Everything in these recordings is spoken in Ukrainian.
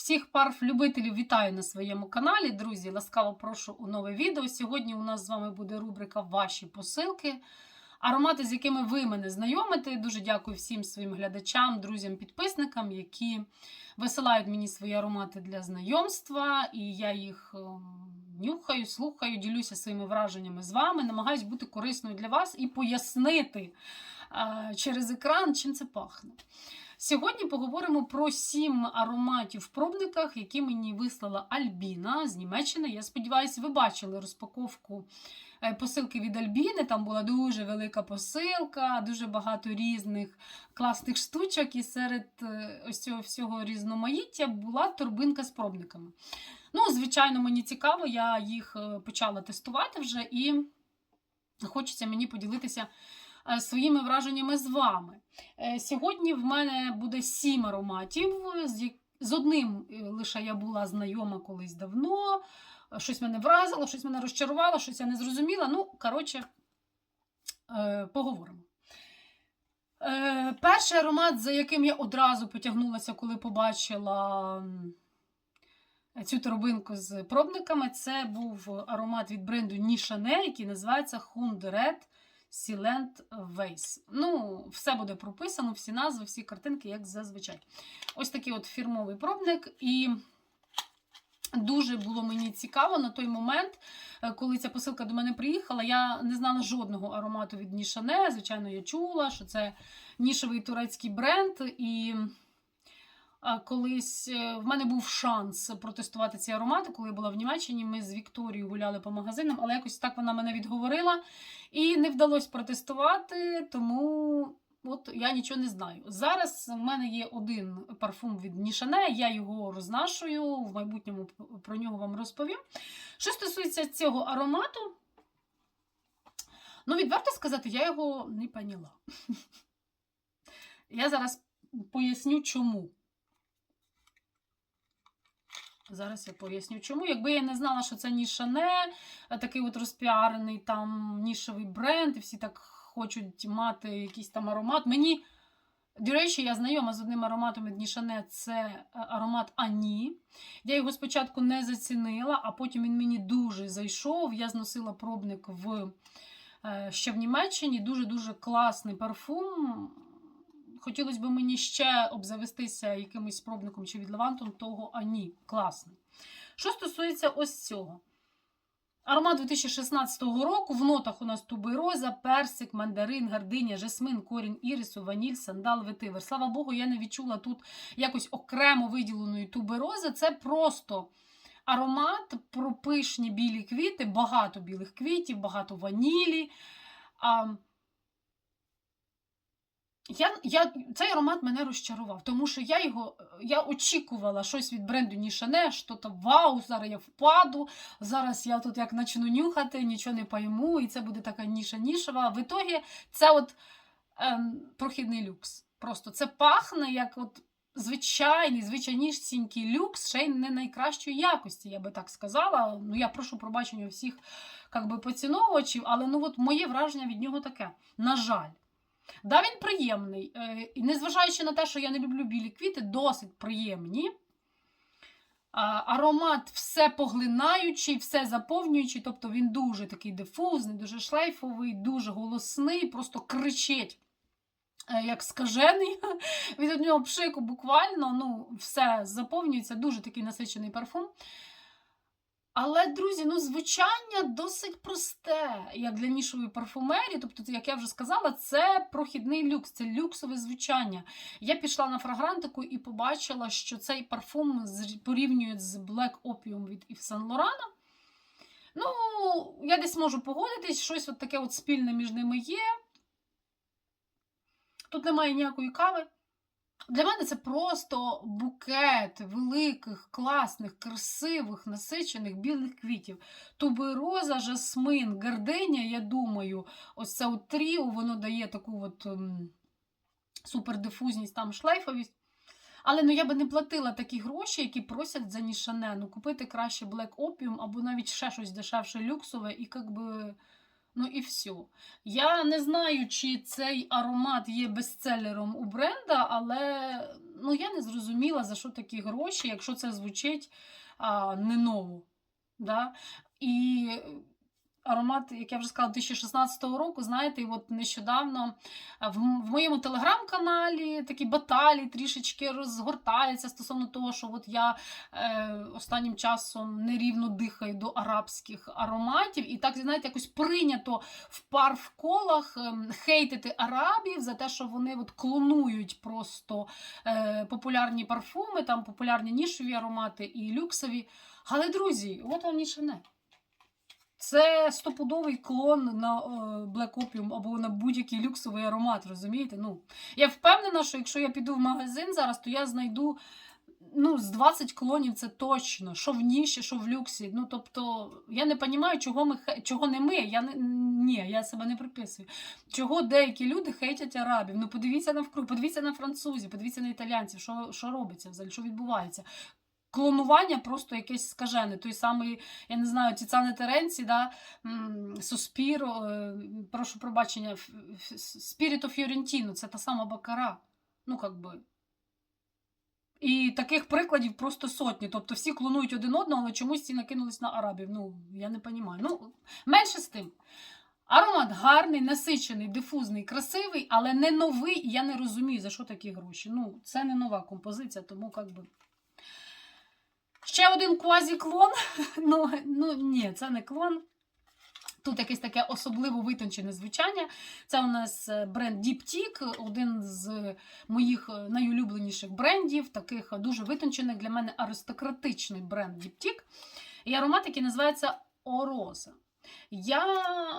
Всіх парф-любителів вітаю на своєму каналі. Друзі, ласкаво прошу у нове відео. Сьогодні у нас з вами буде рубрика Ваші посилки. Аромати, з якими ви мене знайомите. Дуже дякую всім своїм глядачам, друзям, підписникам, які висилають мені свої аромати для знайомства. І я їх ем, нюхаю, слухаю, ділюся своїми враженнями з вами, намагаюсь бути корисною для вас і пояснити е, через екран, чим це пахне. Сьогодні поговоримо про сім ароматів в пробниках, які мені вислала Альбіна з Німеччини. Я сподіваюся, ви бачили розпаковку е, посилки від Альбіни. Там була дуже велика посилка, дуже багато різних класних штучок, і серед е, ось цього всього різноманіття була торбинка з пробниками. Ну, звичайно, мені цікаво, я їх е, почала тестувати вже і хочеться мені поділитися своїми враженнями з вами. Е, Сьогодні в мене буде сім ароматів. З одним е, лише я була знайома колись давно. Е, Щось мене вразило, щось мене розчарувало, щось я не зрозуміла. Ну, коротше, е, поговоримо. Е, Перший аромат, за яким я одразу потягнулася, коли побачила цю торбинку з пробниками, це був аромат від бренду Нішане, який називається Hund Red Silent Вейс. Ну, все буде прописано, всі назви, всі картинки, як зазвичай. Ось такий от фірмовий пробник. І дуже було мені цікаво на той момент, е, коли ця посилка до мене приїхала. Я не знала жодного аромату від Нішане. Звичайно, я чула, що це нішевий турецький бренд. І колись е, в мене був шанс протестувати ці аромати, коли я була в Німеччині. Ми з Вікторією гуляли по магазинам, але якось так вона мене відговорила. І не вдалося протестувати, тому от я нічого не знаю. Зараз в мене є один парфум від Нішане, я його рознашую, в майбутньому про нього вам розповім. Що стосується цього аромату, ну, відверто сказати, я його не поняла. Я зараз поясню, чому. Зараз я поясню, чому. Якби я не знала, що це Нішане, такий от розпіарений там нішевий бренд, і всі так хочуть мати якийсь там аромат. Мені, до речі, я знайома з одним ароматом від Нішане, це е, аромат Ані. Я його спочатку не зацінила, а потім він мені дуже зайшов. Я зносила пробник в, е, ще в Німеччині. Дуже-дуже класний парфум. Хотілося б мені ще обзавестися якимось пробником чи від Левантом, того Ані. Класний. Що стосується ось цього. Аромат 2016 року. В нотах у нас тубероза, персик, мандарин, гардиня, жасмин, корінь ірису, ваніль, сандал, ветивер. Слава Богу, я не відчула тут якось окремо виділеної туберози. Це просто аромат про пишні білі квіти, багато білих квітів, багато ванілі. Я, я, цей аромат мене розчарував, тому що я його я очікувала щось від бренду Нішане, що то вау, зараз я впаду, зараз я тут як почну нюхати, нічого не пойму, і це буде така ніша нішева. В ітогі це от ем, прохідний люкс. Просто це пахне як от звичайний, звичайнішенький люкс, ще й не найкращої якості, я би так сказала. Ну, я прошу пробачення всіх как би, поціновувачів, але ну, от моє враження від нього таке. На жаль. Да, він приємний. Е, незважаючи на те, що я не люблю білі квіти, досить приємні. Аромат все поглинаючий, все заповнюючий, тобто він дуже такий дифузний, дуже шлейфовий, дуже голосний, просто кричить, е, як скажений. Від нього пшику буквально ну, все заповнюється, дуже такий насичений парфум. Але, друзі, ну звучання досить просте, як для нішової парфумерії. Тобто, як я вже сказала, це прохідний люкс, це люксове звучання. Я пішла на фрагрантику і побачила, що цей парфум порівнюють з Black Opium від Yves Saint Laurent. Ну, я десь можу погодитись, щось от таке от спільне між ними є. Тут немає ніякої кави. Для мене це просто букет великих, класних, красивих, насичених білих квітів. Тубероза, жасмин, гарденя, я думаю, ось це от тріо, воно дає таку от ем, супердифузність, там шлейфовість. Але ну я би не платила такі гроші, які просять за нішане. Ну, купити краще Black Opium або навіть ще щось дешевше люксове, і як би Ну і все. Я не знаю, чи цей аромат є бестселером у бренда, але ну, я не зрозуміла, за що такі гроші, якщо це звучить а, не ново. Да? І аромат, як я вже сказала, 2016 року, знаєте, і от нещодавно в, в моєму телеграм-каналі такі баталії трішечки розгортаються стосовно того, що от я е, останнім часом нерівно дихаю до арабських ароматів. І так, знаєте, якось прийнято в пар в колах ем, хейтити арабів за те, що вони от клонують просто е, популярні парфуми, там популярні нішові аромати і люксові. Але, друзі, от вам нішане. Це стопудовий клон на е, Black Opium або на будь-який люксовий аромат, розумієте? Ну, я впевнена, що якщо я піду в магазин зараз, то я знайду ну, з 20 клонів це точно. Що в ніші, що в люксі. Ну, тобто, я не розумію, чого, ми, чого не ми. Я не, ні, я себе не приписую. Чого деякі люди хейтять арабів? Ну, подивіться навкруг, подивіться на французів, подивіться на італійців, що, що робиться взагалі, що відбувається. Клонування просто якесь скажене. Той самий, я не знаю, Тіцане Теренці, да, Суспіро, прошу пробачення, Спіріто Фіорентіно, це та сама Бакара. Ну, как би. І таких прикладів просто сотні. Тобто всі клонують один одного, але чомусь ці накинулись на арабів. Ну, я не розумію. Ну, менше з тим. Аромат гарний, насичений, дифузний, красивий, але не новий, і я не розумію, за що такі гроші. Ну, це не нова композиція, тому як би. Ще один квазі-клон. Ну, ну ні, це не клон. Тут якесь таке особливо витончене звучання. Це у нас е, бренд Diptyque, один з моїх е, найулюбленіших брендів, таких дуже витончених для мене аристократичний бренд Diptyque. І аромат, який називається Ороса. Я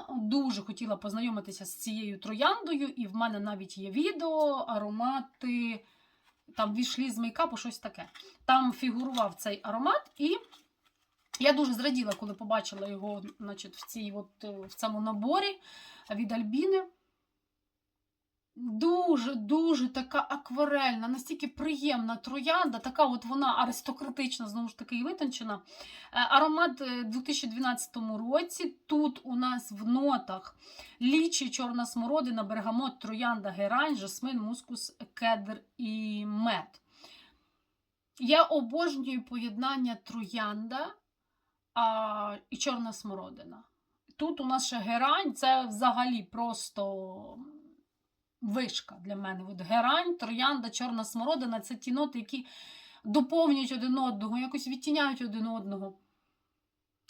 дуже хотіла познайомитися з цією трояндою, і в мене навіть є відео, аромати, там війшли з мейкапу, щось таке. Там фігурував цей аромат, і я дуже зраділа, коли побачила його значить, в, цій, от, е, в цьому наборі від Альбіни. Дуже, дуже така акварельна, настільки приємна троянда, така от вона аристократична, знову ж таки, і витончена. Е, Аромат е, 2012 році. Тут у нас в нотах лічі, чорна смородина, бергамот, троянда, герань, жасмин, мускус, кедр і мед. Я обожнюю поєднання троянда а, і чорна смородина. Тут у нас ще герань, це взагалі просто вишка для мене. От герань, троянда, чорна смородина це ті ноти, які доповнюють один одного, якось відтіняють один одного.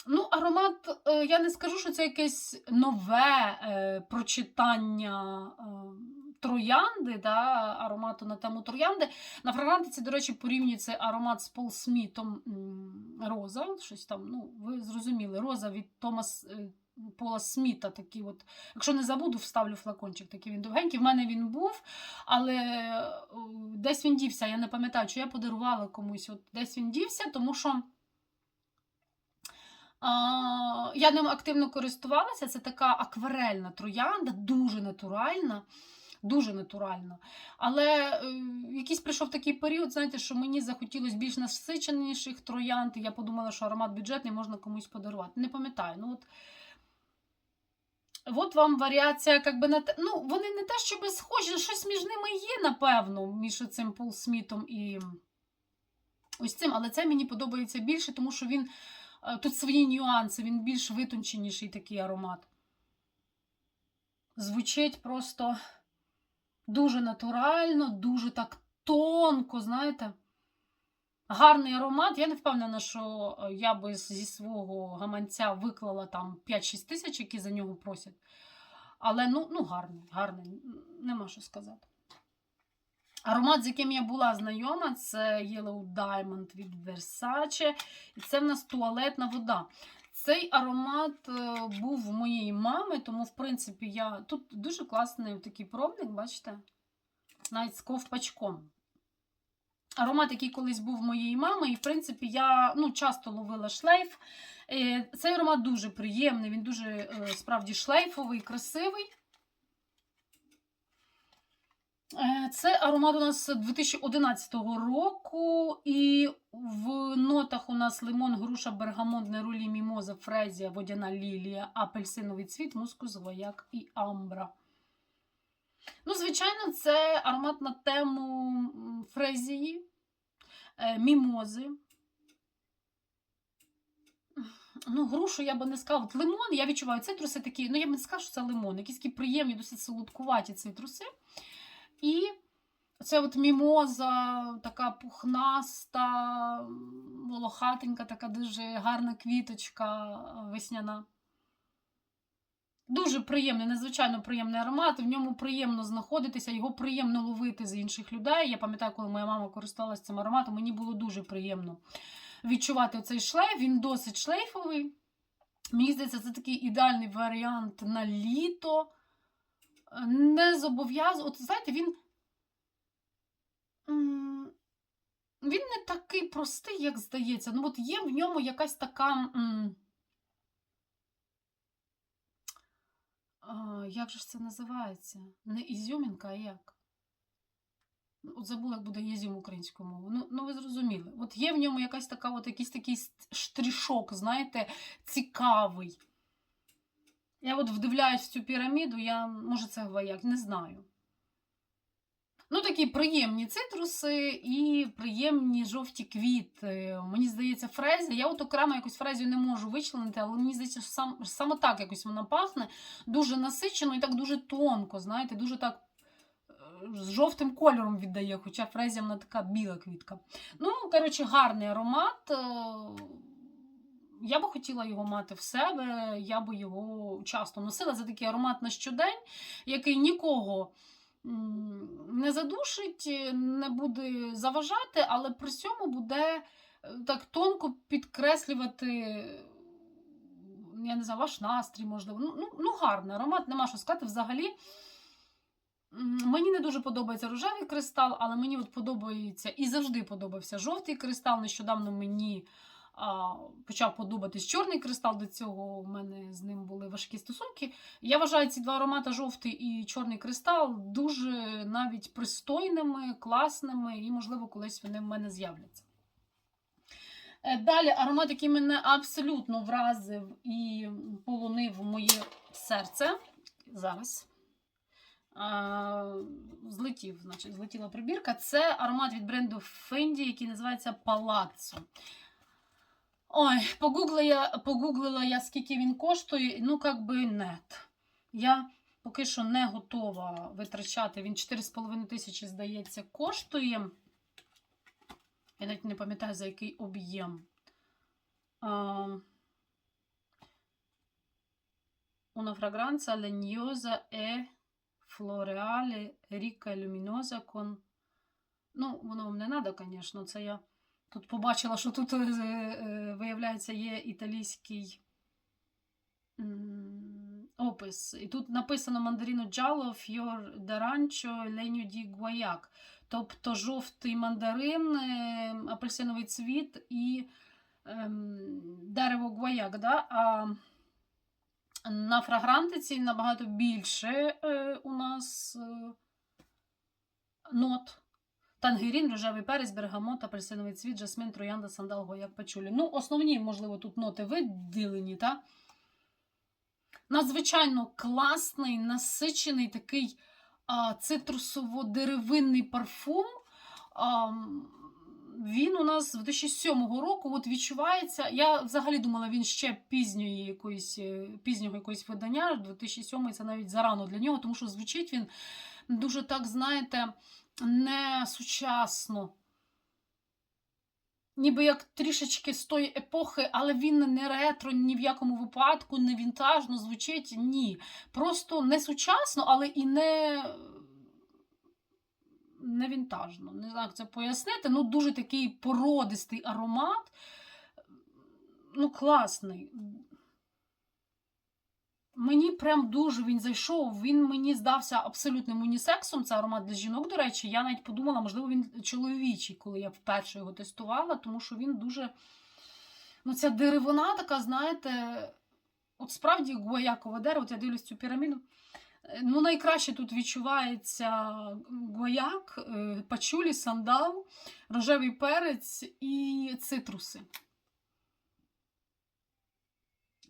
Ну, аромат, е, я не скажу, що це якесь нове е, прочитання е, троянди, да, аромату на тему троянди. На фрагрантиці, до речі, порівнюється аромат з Пол Смітом Роза. Щось там, ну, ви зрозуміли, Роза від Томас е, Пола Сміта. Такий от, якщо не забуду, вставлю флакончик. Такий він довгенький. В мене він був, але десь він дівся. Я не пам'ятаю, чи я подарувала комусь. От десь він дівся, тому що. Я ним активно користувалася. Це така акварельна троянда, дуже натуральна. Дуже натуральна. Але е, якийсь прийшов такий період, знаєте, що мені захотілося більш насиченіших троянд. Я подумала, що аромат бюджетний можна комусь подарувати. Не пам'ятаю. Ну, от, от вам варіація, як би на. Ну, вони не те, щоб схожі, щось між ними є, напевно, між цим Пол Смітом і ось цим. Але це мені подобається більше, тому що він. Е, Тут свої нюанси, він більш витонченіший такий аромат. Звучить просто дуже натурально, дуже так тонко, знаєте. Гарний аромат. Я не впевнена, що е, я би зі свого гаманця виклала там 5-6 тисяч, які за нього просять. Але ну, ну гарний, гарний, нема що сказати. Аромат, з яким я була знайома, це Yellow Diamond від Versace. І це в нас туалетна вода. Цей аромат е, був у моєї мами, тому, в принципі, я. Тут дуже класний такий пробник, бачите? Навіть з ковпачком. Аромат, який колись був моєї мами, і, в принципі, я ну, часто ловила шлейф. Е, Цей аромат дуже приємний, він дуже е, справді шлейфовий, красивий. Е, Це аромат у нас 2011 року, і в нотах у нас лимон, груша, бергамот, нерулі, мімоза, фрезія, водяна лілія, апельсиновий цвіт, мускус, вояк і амбра. Ну, звичайно, це аромат на тему фрезії, е, мімози. Ну, грушу я би не сказала. От лимон, я відчуваю, цитруси такі, ну я б не сказала, що це лимон, якісь такі приємні, досить солодкуваті цитруси. І це от мімоза, така пухнаста, волохатенька, така дуже гарна квіточка е, весняна. Дуже приємний, надзвичайно приємний аромат. В ньому приємно знаходитися, його приємно ловити з інших людей. Я пам'ятаю, коли моя мама користувалася цим ароматом, мені було дуже приємно відчувати цей шлейф. Він досить шлейфовий. Мені здається, це такий ідеальний варіант на літо. Не зобов'язує. От знаєте, він. Він не такий простий, як здається. Ну, от є в ньому якась така. Як же ж це називається? Не ізюмінка, а як? Ну, От забула, як буде ізюм українською мовою. Ну, ну ви зрозуміли. От є в ньому якась така, от якийсь такий штришок, знаєте, цікавий. Я от вдивляюсь в цю піраміду, я, може, це гвояк, не знаю. Ну, такі приємні цитруси і приємні жовті квіти. Мені здається, фрезія. Я от окремо якусь фрезію не можу вичленити, але мені здається, що сам, саме так якось вона пахне. Дуже насичено і так дуже тонко, знаєте, дуже так е, з жовтим кольором віддає, хоча фрезія вона така біла квітка. Ну, коротше, гарний аромат. е, Я би хотіла його мати в себе, я би його часто носила. Це такий аромат на щодень, який нікого не задушить, не буде заважати, але при цьому буде е, так тонко підкреслювати. Я не знаю, ваш настрій, можливо. Ну, ну, ну гарний аромат, нема що сказати. Взагалі, мені не дуже подобається рожевий кристал, але мені от подобається і завжди подобався жовтий кристал. Нещодавно мені почав подобатись чорний кристал. До цього у мене з ним були важкі стосунки. Я вважаю ці два аромати жовтий і чорний кристал дуже навіть пристойними, класними, і, можливо, колись вони в мене з'являться. Е, Далі аромат, який мене абсолютно вразив і полонив моє серце. Зараз. Злетів, значить, злетіла прибірка. Це аромат від бренду Fendi, який називається Palazzo. Ой, погуглила я, погуглила я, скільки він коштує. Ну, як би нет. Я поки що не готова витрачати. Він 4,5 тисячі, здається, коштує. Я навіть не пам'ятаю, за який об'єм. Una fragranza legnosa e floreale ricca e luminosa con... Ну, воно вам не треба, звісно. Це я тут побачила, що тут, е, е, виявляється, є італійський опис. І тут написано мандаріно джало, фьор d'arancio, леню ді гуаяк. Тобто жовтий мандарин, е, апельсиновий цвіт і ем, дерево гуаяк. Да? А на фрагрантиці набагато більше у нас нот. Тангерін, рожевий перець, бергамот, апельсиновий цвіт, жасмин, троянда, сандал, гояк, пачулі. Ну, основні, можливо, тут ноти виділені, так? Надзвичайно класний, насичений такий а, цитрусово-деревинний парфум. А, він у нас з 2007 року от відчувається. Я взагалі думала, він ще пізньої якоїсь, е, пізнього якогось видання. 2007 це навіть зарано для нього, тому що звучить він дуже так, знаєте, не сучасно. Ніби як трішечки з тої епохи, але він не ретро ні в якому випадку, не вінтажно звучить. Ні. Просто не сучасно, але і не, не вінтажно. Не знаю, як це пояснити. Ну, дуже такий породистий аромат. Ну, класний. Мені прям дуже він зайшов. Він мені здався абсолютним унісексом. Це аромат для жінок, до речі. Я навіть подумала, можливо, він чоловічий, коли я вперше його тестувала, тому що він дуже. Ну, ця деревина така, знаєте, от справді гуаякове дерево, от я дивлюсь цю піраміду. Ну, найкраще тут відчувається гвояк, е, пачулі, сандал, рожевий перець і цитруси.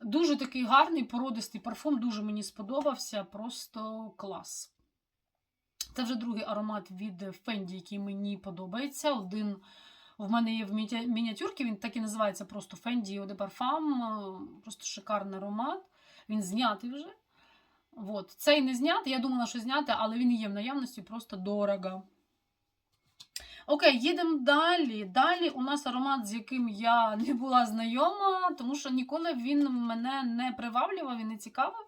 Дуже такий гарний породистий парфум, дуже мені сподобався, просто клас. Це вже другий аромат від Fendi, який мені подобається. Один в мене є в міні- мініатюрці, він так і називається просто Fendi Eau de Parfum. Просто шикарний аромат. Він знятий вже. От. Цей не знятий, я думала, що знятий, але він є в наявності просто дорого. Окей, їдемо далі. Далі у нас аромат, з яким я не була знайома, тому що ніколи він мене не приваблював і не цікавив.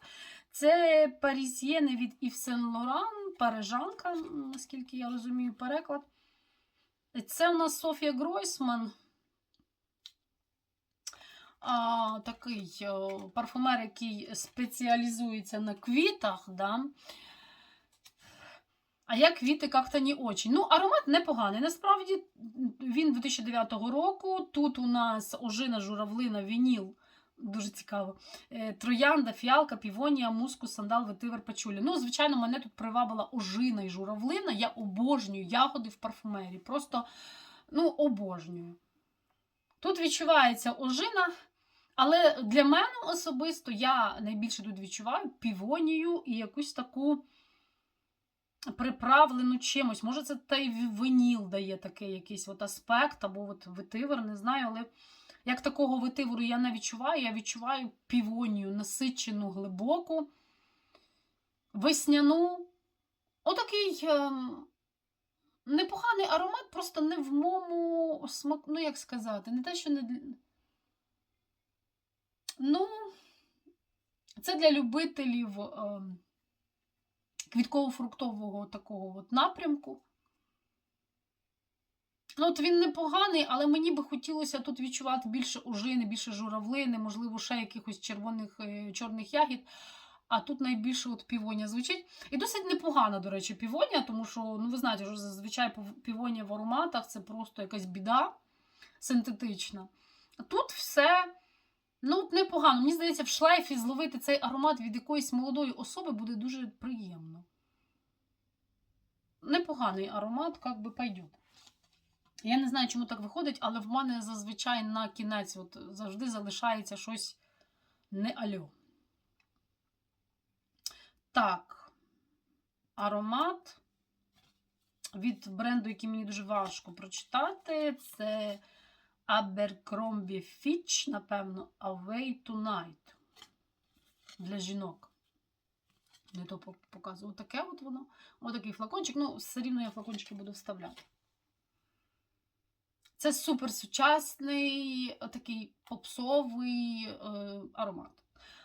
Це Парісьєни від Yves Saint Laurent, парижанка, наскільки я розумію, переклад. Це у нас Софія Гройсман. А, такий о, парфумер, який спеціалізується на квітах. Да? А я квіти як-то не очень. Ну, аромат непоганий. Насправді він 2009 року. Тут у нас ожина, журавлина, вініл. Дуже цікаво. Е, Троянда, фіалка, півонія, мускус, сандал, ветивер, пачулі. Ну, звичайно, мене тут привабила ожина і журавлина. Я обожнюю ягоди в парфумерії. Просто ну, обожнюю. Тут відчувається ожина, але для мене особисто я найбільше тут відчуваю півонію і якусь таку приправлену чимось. Може, це та й виніл дає такий якийсь от аспект, або от ветивер, не знаю, але як такого ветиверу я не відчуваю, я відчуваю півонію, насичену, глибоку, весняну. Отакий ем, непоганий аромат, просто не в моєму смаку, ну як сказати, не те, що не. Ну, це для любителів ем, квітково-фруктового такого от напрямку. Ну, от він непоганий, але мені би хотілося тут відчувати більше ожини, більше журавлини, можливо, ще якихось червоних е, чорних ягід. А тут найбільше от півонія звучить. І досить непогана, до речі, півонія, тому що, ну, ви знаєте, що зазвичай півонія в ароматах це просто якась біда синтетична. Тут все ну, непогано. Мені здається, в шлейфі зловити цей аромат від якоїсь молодої особи буде дуже приємно. Непоганий аромат, як би пойдет. Я не знаю, чому так виходить, але в мене зазвичай на кінець от завжди залишається щось не альо. Так, аромат від бренду, який мені дуже важко прочитати, це Abercrombie Fitch, напевно, Away Tonight для жінок. Не то пок- показую. Отаке от воно. Отакий флакончик. Ну, все рівно я флакончики буду вставляти. Це супер сучасний, такий попсовий е, аромат.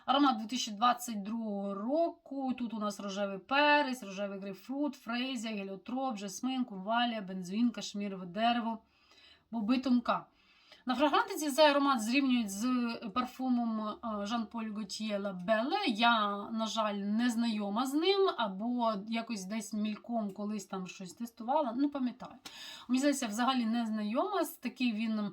Аромат 2022 року. Тут у нас рожевий перець, рожевий грейпфрут, фрезія, геліотроп, жасмин, кумвалія, бензин, кашмірове дерево, боби тонка. На фрагрантиці цей аромат зрівнюють з парфумом Жан-Поль Готьє La Belle. Я, на жаль, не знайома з ним, або якось десь мільком колись там щось тестувала. Не пам'ятаю. Мені здається, взагалі не знайома з такий він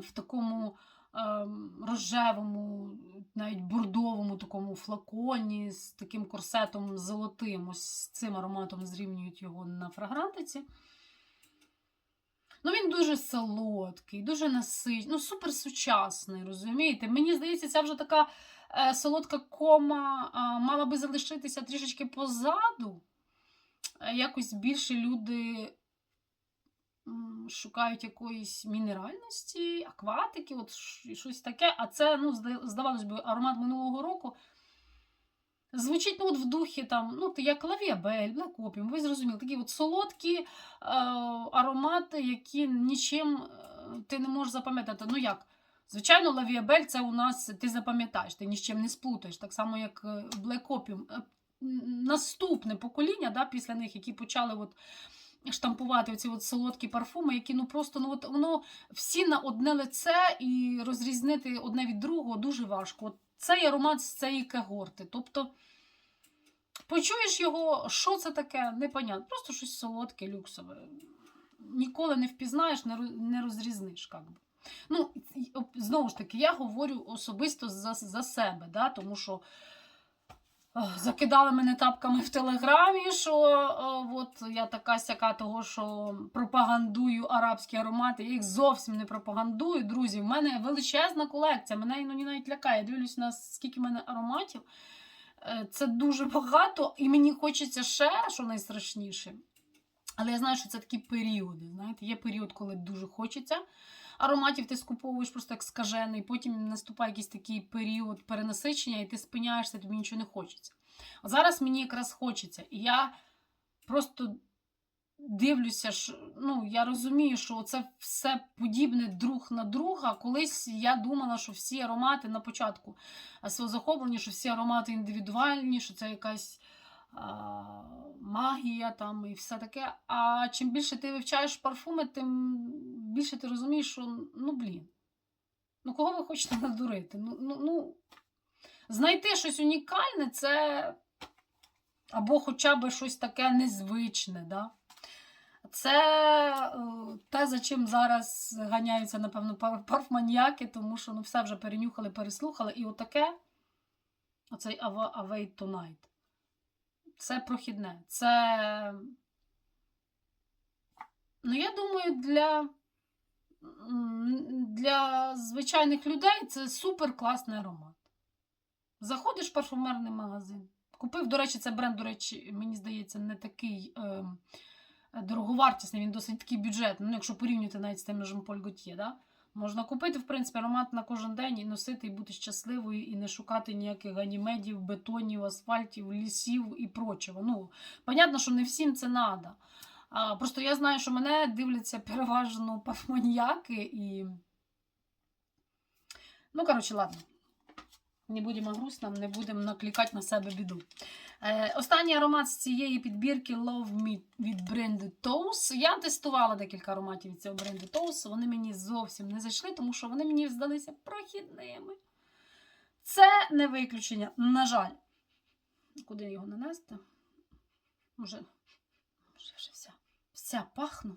в такому ем, рожевому, навіть бордовому такому флаконі з таким корсетом золотим. Ось з цим ароматом зрівнюють його на фрагрантиці. Ну, він дуже солодкий, дуже насичений, ну, супер сучасний, розумієте? Мені здається, ця вже така е, солодка кома а, мала би залишитися трішечки позаду. Е, якось більше люди шукають якоїсь мінеральності, акватики, от щось таке. А це, ну, здавалось би, аромат минулого року. Звучить ну, от в духі там, ну, як лавіабель, Black Opium, ви зрозуміли, такі от солодкі е, аромати, які нічим е, ти не можеш запам'ятати. Ну як? Звичайно, лавіабель це у нас ти запам'ятаєш, ти ні з чим не сплутаєш, так само, як е, Black Opium. Е, Наступне покоління да, після них, які почали от штампувати оці от солодкі парфуми, які ну просто ну, от, воно всі на одне лице і розрізнити одне від другого дуже важко. От цей аромат з цієї когорти. Тобто, почуєш його, що це таке, непонятно. Просто щось солодке, люксове. Ніколи не впізнаєш, не розрізниш. Как би. Ну, знову ж таки, я говорю особисто за, за себе, да, тому що Закидали мене тапками в телеграмі, що е, от я така сяка того, що пропагандую арабські аромати. Я їх зовсім не пропагандую, друзі. В мене величезна колекція. Мене іноді навіть лякає. Я дивлюсь на скільки в мене ароматів. Е, Це дуже багато, і мені хочеться ще, що найстрашніше. Але я знаю, що це такі періоди. Знаєте, є період, коли дуже хочеться. Ароматів ти скуповуєш просто як скажений, потім наступає якийсь такий період перенасичення, і ти спиняєшся, тобі нічого не хочеться. А зараз мені якраз хочеться. І я просто дивлюся, що ну, я розумію, що це все подібне друг на друга. Колись я думала, що всі аромати на початку а, свого захоплення, що всі аромати індивідуальні, що це якась магія там і все таке. А чим більше ти вивчаєш парфуми, тим більше ти розумієш, що ну блін. Ну кого ви хочете надурити? Ну, ну, ну, знайти щось унікальне це або хоча б щось таке незвичне. Да? Це е, те, за чим зараз ганяються, напевно, парфманіяки, тому що ну, все вже перенюхали, переслухали. І отаке, оцей Away Tonight. Це прохідне. Це. Ну, я думаю, для, для звичайних людей це супер класний аромат. Заходиш в парфумерний магазин. Купив, до речі, це бренд, до речі, мені здається, не такий е, дороговартісний, він досить такий бюджетний. Ну, якщо порівнювати навіть з тим же Поль Готьє, да? Можна купити, в принципі, аромат на кожен день і носити, і бути щасливою, і не шукати ніяких анімедів, бетонів, асфальтів, лісів і прочого. Ну, понятно, що не всім це треба. Просто я знаю, що мене дивляться переважно парфманіяки і. Ну, коротше, ладно. Не будемо грустним, не будемо накликати на себе біду. Е, останній аромат з цієї підбірки Love Me від бренду Toast. Я тестувала декілька ароматів від цього бренду Toast. Вони мені зовсім не зайшли, тому що вони мені здалися прохідними. Це не виключення. На жаль. Куди його нанести? Може, може вже вся, вся пахну.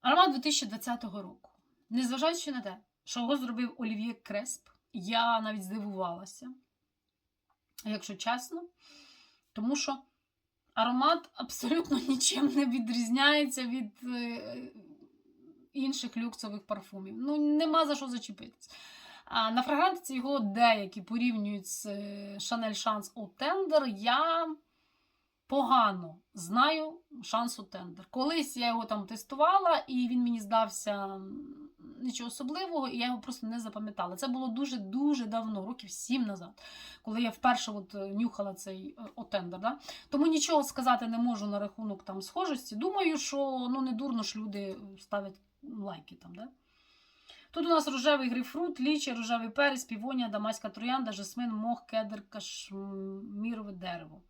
Аромат 2020 року. Незважаючи на те, що його зробив Олів'є Кресп, я навіть здивувалася, якщо чесно, тому що аромат абсолютно нічим не відрізняється від е, інших люксових парфумів. Ну, нема за що зачепитись. А на фрагрантиці його деякі порівнюють з Chanel Chance Eau Tender. Я погано знаю шансу тендер. Колись я його там тестувала, і він мені здався нічого особливого, і я його просто не запам'ятала. Це було дуже-дуже давно, років сім назад, коли я вперше от е, нюхала цей е, отендер. Да? Тому нічого сказати не можу на рахунок там схожості. Думаю, що ну, не дурно ж люди ставлять лайки там. Да? Тут у нас рожевий грейпфрут, лічі, рожевий перець, півонія, дамаська троянда, жасмин, мох, кедр, кашмірове дерево.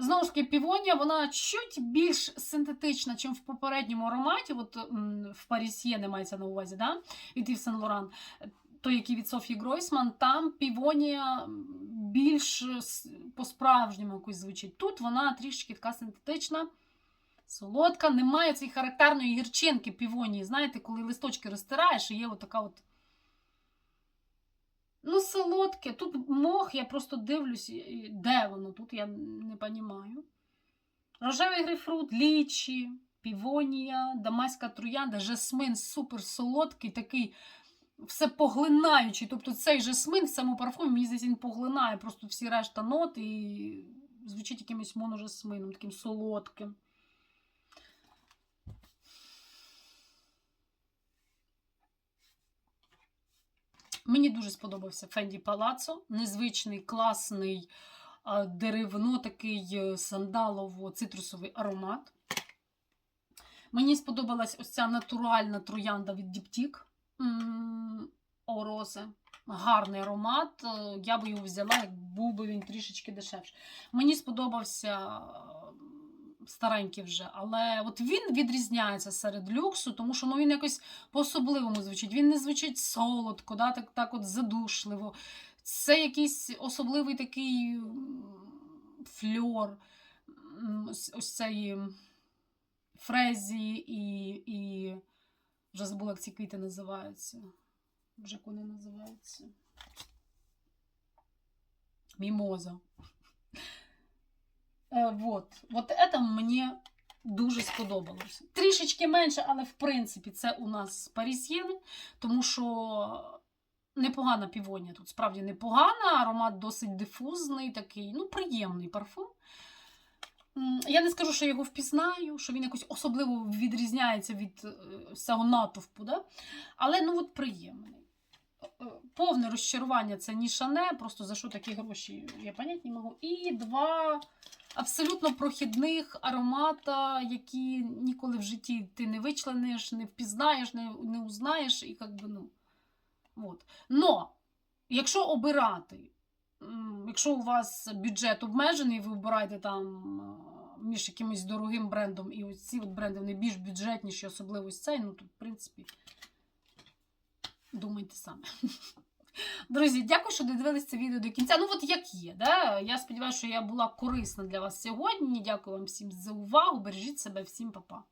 Знову ж таки, півонія, вона чуть більш синтетична, ніж в попередньому ароматі. От в Парісьє не мається на увазі, да? від Ів Сен Лоран. Той, який від Софії Гройсман, там півонія більш по-справжньому якось звучить. Тут вона трішки така синтетична, солодка, немає цієї характерної гірчинки півонії. Знаєте, коли листочки розтираєш, і є отака от. Солодке. Тут мох, я просто дивлюсь, де воно тут, я не розумію. Рожевий грейпфрут, лічі, півонія, дамаська троянда, жасмин супер солодкий, такий все поглинаючий. Тобто цей жасмин в цьому парфумі, мені здається, він поглинає просто всі решта ноти і звучить якимось моножасмином, таким солодким. Мені дуже сподобався Фенді Палацо. Незвичний, класний, деревно, такий е, сандалово-цитрусовий аромат. Мені сподобалась ось ця натуральна троянда від Діптік Оросе. Гарний аромат. Е, Я би його взяла, як був би він трішечки дешевший. Мені сподобався старенький вже, але от він відрізняється серед люксу, тому що ну, він якось по-особливому звучить. Він не звучить солодко, да, так, так от задушливо. Це якийсь особливий такий фльор, ось, ось цієї фрезі і, і вже забула, як ці квіти називаються. Вже як вони називаються. Мімоза. Е, вот. Вот это мені дуже сподобалось. Трішечки менше, але в принципі це у нас парісьєни, тому що непогана півонія тут. Справді непогана, аромат досить дифузний, такий, ну, приємний парфум. Я не скажу, що його впізнаю, що він якось особливо відрізняється від е, всього натовпу, да? але ну от приємний. Е, Повне розчарування це ні шане, просто за що такі гроші я понять не можу. І два абсолютно прохідних аромата, які ніколи в житті ти не вичлениш, не впізнаєш, не, не узнаєш, і як би, ну. От. Но, якщо обирати, якщо у вас бюджет обмежений, ви обираєте там е, між якимось дорогим брендом, і ось ці от бренди вони більш бюджетніші, особливо ось цей, ну то, в принципі, думайте самі. Друзі, дякую, що додивились це відео до кінця. Ну, от як є. Да? Я сподіваюся, що я була корисна для вас сьогодні. Дякую вам всім за увагу. Бережіть себе, всім па-па.